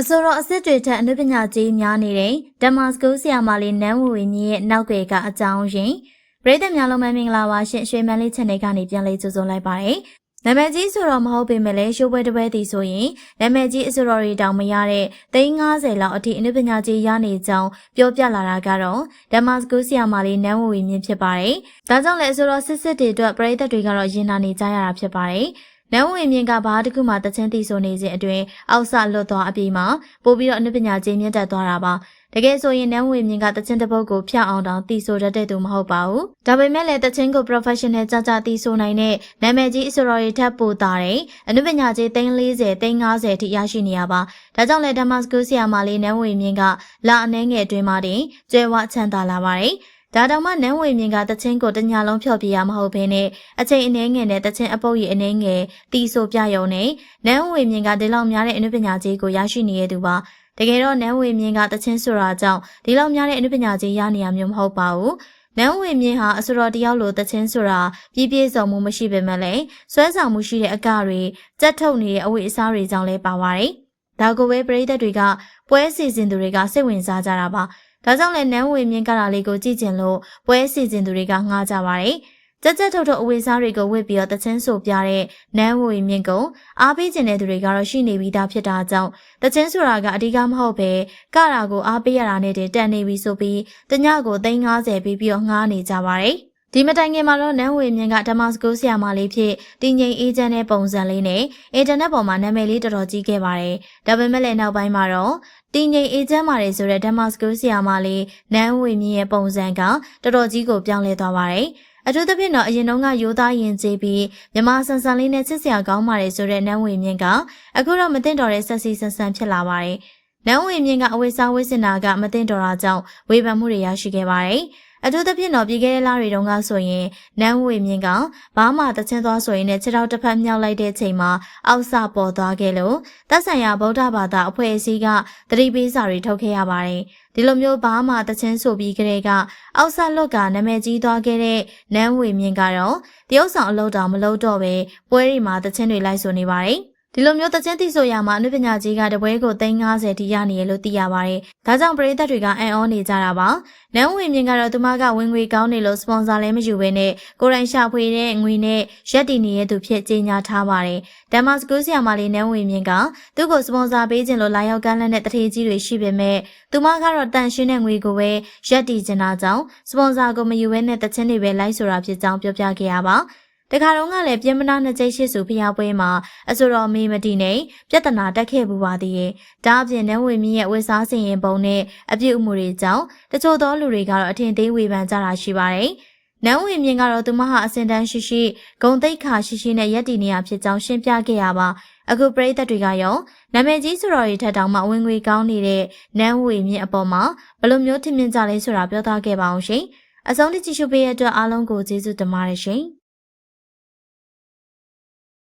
အဆိုတော်အစ်စ်တွေထက်အနုပညာကြီးများနေတဲ့ဒမတ်စကူးဆီယာမာလေးနန်းဝေဝေမြင့်ရဲ့နောက်ွယ်ကအကြောင်းရင်းပရိသတ်များလုံးမင်္ဂလာပါရှင်ရွှေမန်းလေး channel ကနေပြန်လေးကြိုဆိုလိုက်ပါတယ်နာမည်ကြီးဆိုတော့မဟုတ်ပေမဲ့လည်းရှိုးပွဲတစ်ပွဲတည်ဆိုရင်နာမည်ကြီးအဆိုတော်တွေတောင်မရတဲ့350လောက်အထိအနုပညာကြီးရနေကြောင်းပြောပြလာတာကတော့ဒမတ်စကူးဆီယာမာလေးနန်းဝေဝေမြင့်ဖြစ်ပါတယ်ဒါကြောင့်လည်းအဆိုတော်စစ်စစ်တွေအတွက်ပရိသတ်တွေကတော့ရင်နာနေကြရတာဖြစ်ပါတယ် နန်းဝင်မြင့်ကဘာတစ်ခုမှတချင်းတီဆိုနေခြင်းအတွင်အောက်ဆလွတ်သွားအပြီးမှာပို့ပြီးတော့အနုပညာကြီးမြင့်တက်သွားတာပါတကယ်ဆိုရင်နန်းဝင်မြင့်ကတချင်းတစ်ပုတ်ကိုဖျောက်အောင်တောင်တီဆိုတတ်တဲ့သူမဟုတ်ပါဘူးဒါပေမဲ့လည်းတချင်းကို professional ကြကြတီဆိုနိုင်တဲ့နာမည်ကြီးအဆိုတော်တွေထပ်ပို့တာတယ်အနုပညာကြီး340 350ထိရရှိနေရပါဒါကြောင့်လည်းဒမတ်စကူဆီယာမာလေးနန်းဝင်မြင့်ကလာအနှဲငယ်အတွင်းမှာတင်ကျွဲဝချမ်းသာလာပါတယ် ဒါတောင်မှနန်းဝေမြင့်ကတချင်းကိုတညာလုံးဖြော်ပြရမဟုတ်ဘဲနဲ့အချိန်အနည်းငယ်နဲ့တချင်းအပုပ်ရည်အနည်းငယ်တီဆိုပြရုံနဲ့နန်းဝေမြင့်ကဒီလောက်များတဲ့အနုပညာကြီးကိုရရှိနေရသူပါတကယ်တော့နန်းဝေမြင့်ကတချင်းဆိုတာကြောင့်ဒီလောက်များတဲ့အနုပညာကြီးရနေရမျိုးမဟုတ်ပါဘူးနန်းဝင်မြင့်ဟာအစတော်တယောက်လိုတချင်းဆိုတာပြည့်ပြည့်စုံမှုမရှိပေမဲ့လည်းစွဲဆောင်မှုရှိတဲ့အကတွေကြက်ထုတ်နေတဲ့အဝိအစားတွေကြောင့်လည်းပါပါတယ်။ဒါကိုပဲပရိသတ်တွေကပွဲစီစဉ်သူတွေကစိတ်ဝင်စားကြတာပါ။ ဒါကြောင့်လည်းနန်းဝေမြင့်ကတာလေးကိုကြည့်ကျင်လို့ပွဲစီစဉ်သူတွေကငှားကြပါတယ်။ကြက်ကြက်ထုတ်ထုတ်အဝေစားတွေကိုဝစ်ပြီးတော့တချင်းဆိုပြတဲ့နန်းဝေမြင့်ကအားပေးကျင်တဲ့သူတွေကတော့ရှိနေပြီးသားဖြစ်တာကြောင့်တချင်းဆိုတာကအဓိကမဟုတ်ပဲကတာကိုအားပေးရတာနဲ့တန်နေပြီဆိုပြီးတညကို350ပြီးပြီးတော့ငှားနေကြပါတယ်။ ဒီမတိုင်ခင်မှာတော့နန်းဝေမြင့်ကဒမတ်စကိုဆရာမလေးဖြစ်တင်းငိမ်အေးချမ်းတဲ့ပုံစံလေးနဲ့အင်တာနက်ပေါ်မှာနာမည်လေးတော်တော်ကြီးခဲ့ပါတယ်။ဒါပေမဲ့လည်းနောက်ပိုင်းမှာတော့တင်းငိမ်အေးချမ်းပါတယ်ဆိုတဲ့ဒမတ်စကိုဆရာမလေးနန်းဝေမြင့်ရဲ့ပုံစံကတော်တော်ကြီးကိုပြောင်းလဲသွားပါတယ်။အထူးသဖြင့်တော့အရင်တုန်းကရိုးသားရင်ကျေးပြီးမြမဆန်ဆန်လေးနဲ့ချစ်စရာကောင်းပါတယ်ဆိုတဲ့နန်းဝေမြင့်ကအခုတော့မသိတော့တဲ့ဆက်စီဆန်ဆန်ဖြစ်လာပါတယ်။နန်းဝေမြင့်ကအဝိစားဝိစင်နာကမသိတော့တာကြောင့်ဝေဖန်မှုတွေရရှိခဲ့ပါတယ်။ အထူးသဖြင့်တော့ပြည်ခဲ့တဲ့လတွေတုန်းကဆိုရင်နန်းဝေမြင့်ကဘာမှတချင်းသွားဆိုရင်လည်းခြေထောက်တစ်ဖက်မြောက်လိုက်တဲ့ချိန်မှာအောက်ဆပေါ်သွားခဲ့လို့သက်ဆိုင်ရာဗုဒ္ဓဘာသာအဖွဲ့အစည်းကတတိပေးစာတွေထုတ်ခဲ့ရပါတယ်။ဒီလိုမျိုးဘာမှတချင်းဆိုပြီးကြတဲ့ကအောက်ဆလွတ်ကနာမည်ကြီးသွားခဲ့တဲ့နန်းဝေမြင့်ကတော့တရုတ်ဆောင်အလုပ်တော်မလုပ်တော့ပဲပွဲတွေမှာတချင်းတွေလိုက်ဆိုနေပါတယ်။ ဒီလိုမျိုးတချင်းတိဆိုရမှာအနုပညာကြီးကတပွဲကို350ထိရနေရလို့သိရပါတယ်။ဒါကြောင့်ပရိသတ်တွေကအံ့ဩနေကြတာပါ။နန်းဝင်မြင့်ကတော့သူမကဝင်ငွေကောင်းနေလို့စပွန်ဆာလည်းမယူဘဲနဲ့ကိုရိုင်းရှာဖွေတဲ့ငွေနဲ့ရက်တည်နေတဲ့သူဖြစ်ကြေညာထားပါတယ်။ဒမ်မတ်စကူးဆီယာမာလေးနန်းဝင်မြင့်ကသူ့ကိုစပွန်ဆာပေးခြင်းလို့လာရောက်ကမ်းလှမ်းတဲ့တထေးကြီးတွေရှိပေမဲ့သူမကတော့တန်ရှင်းတဲ့ငွေကိုပဲရက်တည်ကျင်တာကြောင့်စပွန်ဆာကိုမယူဘဲနဲ့တချင်းတွေပဲလိုက်ဆိုတာဖြစ်ကြောင်းပြောပြခဲ့ရပါ။ တခါတော့ကလည်းပြင်မနာနှစ်ကျိတ်ရှိစုဖျားပွဲမှာအဆိုတော်မေမတီနဲ့ပြဿနာတက်ခဲ့ပူပါသေးရဲ့ဒါအပြင်နန်းဝေမြင့်ရဲ့ဝေစားစင်ရင်ပုံနဲ့အပြုတ်အမူတွေကြောင့်တချို့သောလူတွေကတော့အထင်သေးဝေဖန်ကြတာရှိပါတယ်နန်းဝင်မြင့်ကတော့သူမဟာအစင်တန်းရှိရှိဂုံတိတ်ခါရှိရှိနဲ့ရက်တီနေရဖြစ်ကြောင်းရှင်းပြခဲ့ရပါအခုပရိသတ်တွေကရောနာမည်ကြီးဆိုတော်တွေထက်တောင်မှဝင်ငွေကောင်းနေတဲ့နန်းဝေမြင့်အပေါ်မှာဘယ်လိုမျိုးထင်မြင်ကြလဲဆိုတာပြောသားခဲ့ပါအောင်ရှင်အဆုံးထိကြည့်ရှုပေးရတဲ့အတွက်အားလုံးကိုကျေးဇူးတင်ပါတယ်ရှင်